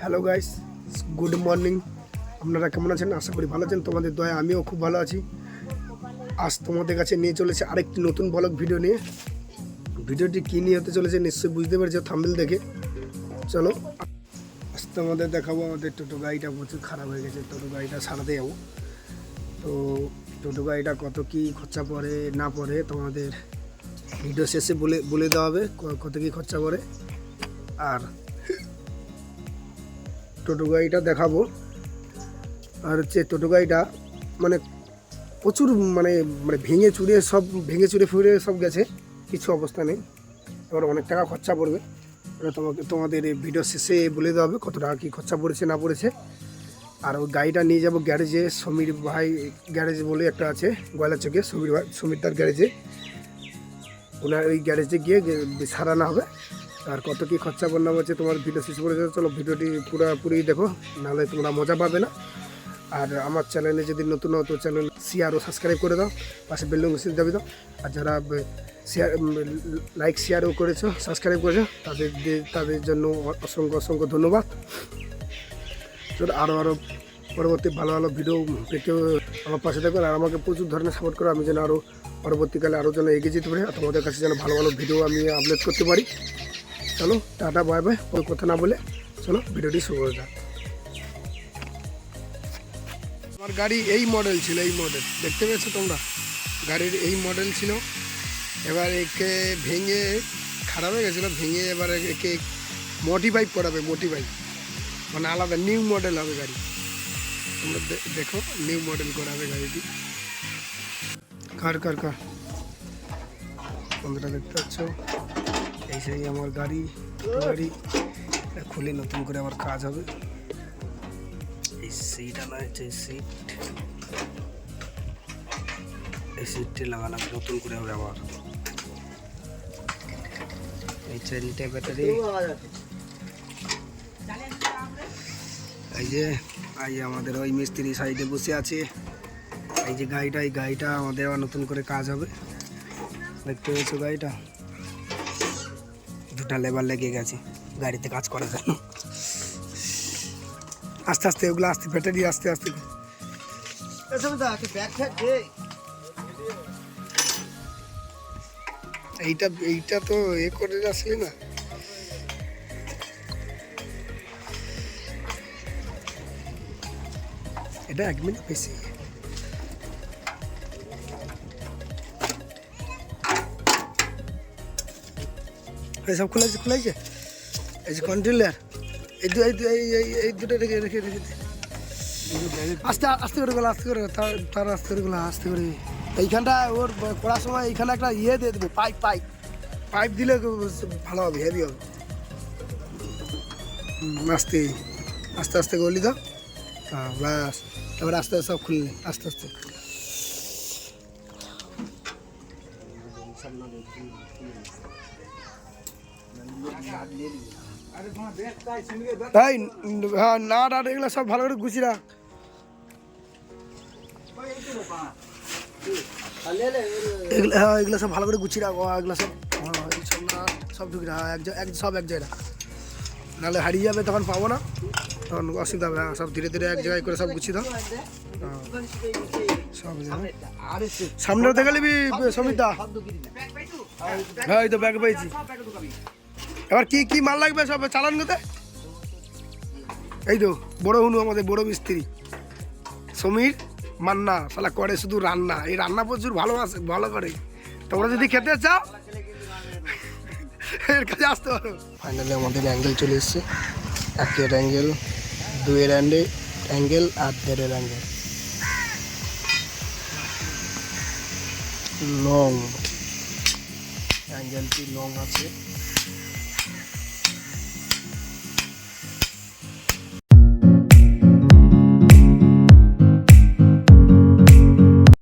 Hello guys good morning আপনারা কেমন আছেন? আশা করি ভালো আছেন। তোমাদের দয়া, আমিও খুব ভালো আছি। আজ তোমাদের কাছে নিয়ে চলেছে আরেকটি নতুন ব্লগ ভিডিও নিয়ে। ভিডিওটি কী নিয়ে হতে চলেছে নিশ্চয়ই বুঝতে পেরেছ থাম্বেল দেখে। চলো, আজ তোমাদের দেখাবো আমাদের টোটো গাড়িটা প্রচুর খারাপ হয়ে গেছে। টোটো গাড়িটা সারাতে যাব। তো টোটো গাড়িটা কত কী খরচা পড়ে, না পড়ে তোমাদের ভিডিও শেষে বলে বলে দেওয়া হবে কত কী খরচা পড়ে। আর টোটো গাড়িটা দেখাবো। আর হচ্ছে টোটো গাড়িটা মানে প্রচুর মানে মানে ভেঙে চুরে সব, ভেঙে চুরে ফুরে সব গেছে, কিছু অবস্থা নেই। এবার অনেক টাকা খরচা পড়বে। এবার তোমাকে, তোমাদের এই ভিডিও শেষে বলে দেওয়া হবে কত টাকা কী খরচা পড়েছে, না পড়েছে। আর ওই গাড়িটা নিয়ে যাব গ্যারেজে, সমীর ভাই গ্যারেজ বলে একটা আছে, গয়লা চোখে সমীর ভাই, সমীর তার গ্যারেজে। ওনার ওই গ্যারেজে গিয়ে সারানো হবে। আর কত কী খরচা বললাম হচ্ছে তোমার ভিডিও শেষ দেবো চলো ভিডিওটি পুরোপুরি দেখো, নাহলে তোমরা মজা পাবে না। আর আমার চ্যানেলে যদি নতুন হতো চ্যানেল শেয়ার ও সাবস্ক্রাইব করে দাও, পাশে বেলুন মেসেজ দাবি দাও। আর যারা শেয়ার লাইক শেয়ারও করেছ সাবস্ক্রাইব করেছ, তাদের তাদের জন্য অসংখ্য অসংখ্য ধন্যবাদ। চলো আরও আরও পরবর্তী ভালো ভালো ভিডিও পেতে আমার পাশে থাকবেন আর আমাকে প্রচুর ধরনের সাপোর্ট করো, আমি যেন আরও পরবর্তীকালে আরও যেন এগিয়ে যেতে পারি, আর তোমাদের কাছে যেন ভালো ভালো ভিডিও আমি আপলোড করতে পারি। চলো, টাটা, বাই বাই, কোনো কথা না বলে চলো ভিডিওটি শুরু করে যাক। আমার গাড়ি এই মডেল ছিল, এই মডেল দেখতে পেয়েছ তোমরা? গাড়ির এই মডেল ছিল। এবার একে ভেঙে, খারাপ হয়ে গেছিল, ভেঙে এবার একে মডিফাই করাবে মডিফাই মানে আলাদা নিউ মডেল হবে গাড়ি। তোমরা দেখো নিউ মডেল করাবে গাড়িটি। কার কার কার? বন্ধুরা দেখতে পাচ্ছ? এই সেই আমার গাড়ি গাড়ি খুলে নতুন করে আবার কাজ হবে। এই সিট আনা হয়েছে সিট এই সিটটি লাগানো, নতুন করে হবে আবার এই চারিটা ব্যাটারি এই যে, এই আমাদের ওই মিস্ত্রি সাইডে বসে আছে। এই যে গাড়িটা, এই গাড়িটা আমাদের নতুন করে কাজ হবে। দেখতে পেয়েছ গাড়িটা? দুটা লেবার লেগে গেছে গাড়িতে কাজ করার জন্য। আস্তে আস্তে ওগুলো আস্তে ব্যাটারি আস্তে আস্তে। এইটা এইটা তো এ করে আসলে না। এটা এক মিনিট বেশি। সব খোলাইছে খোলাইছে। এই যে কন্ট্রোলার এই দু এই দু- এই এই- এই দুটো রেখে রেখে রেখে। আস্তে আস্তে করে গেলো, আস্তে করে, তার তার আস্তে করে গেলো, আস্তে করে। এইখানটা ওর করার সময় এইখানে একটা ইয়ে দিয়ে দেবে পাইপ পাইপ পাইপ দিলে ভালো হবে হেভি হবে। আস্তে। আস্তে আস্তে গলি দাও হ্যাঁ ব্যাস। এবার আস্তে আস্তে সব খুললে, আস্তে আস্তে। তাই হ্যাঁ না না এগুলো সব ভালো করে গুছিয়ে রাখ। হ্যাঁ এগুলো সব ভালো করে গুছিয়ে রাখো। এগুলো সব হ্যাঁ, সব না সব ঢুকি হ্যাঁ এক সব এক জায়গায় নাহলে হারিয়ে যাবে তখন পাবো না। তখন অসুবিধা হবে সব ধীরে ধীরে এক জায়গায় করে সব গুছিয়ে দাও। হ্যাঁ, সব। সামনে দেখে নিবি সমিতা? হ্যাঁ এই তো ব্যাগ পেয়েছি এবার কি কি মাল লাগবে সব চালান কোথায় এই তো, বড় হুনু আমাদের, বড় মিস্ত্রি। সমীর, মান্না, শালা করে শুধু রান্না। এই রান্না প্রচুর ভালো আছে, ভালো করে। তোমরা যদি খেতে চাও, এর কাছে আসতে পারো। ফাইনালি আমাদের অ্যাঙ্গেল চলে এসছে। একের অ্যাঙ্গেল দুয়ের অ্যান্ডে অ্যাঙ্গেল আর দেড়ের অ্যাঙ্গেল লং অ্যাঙ্গেলটি লং আছে?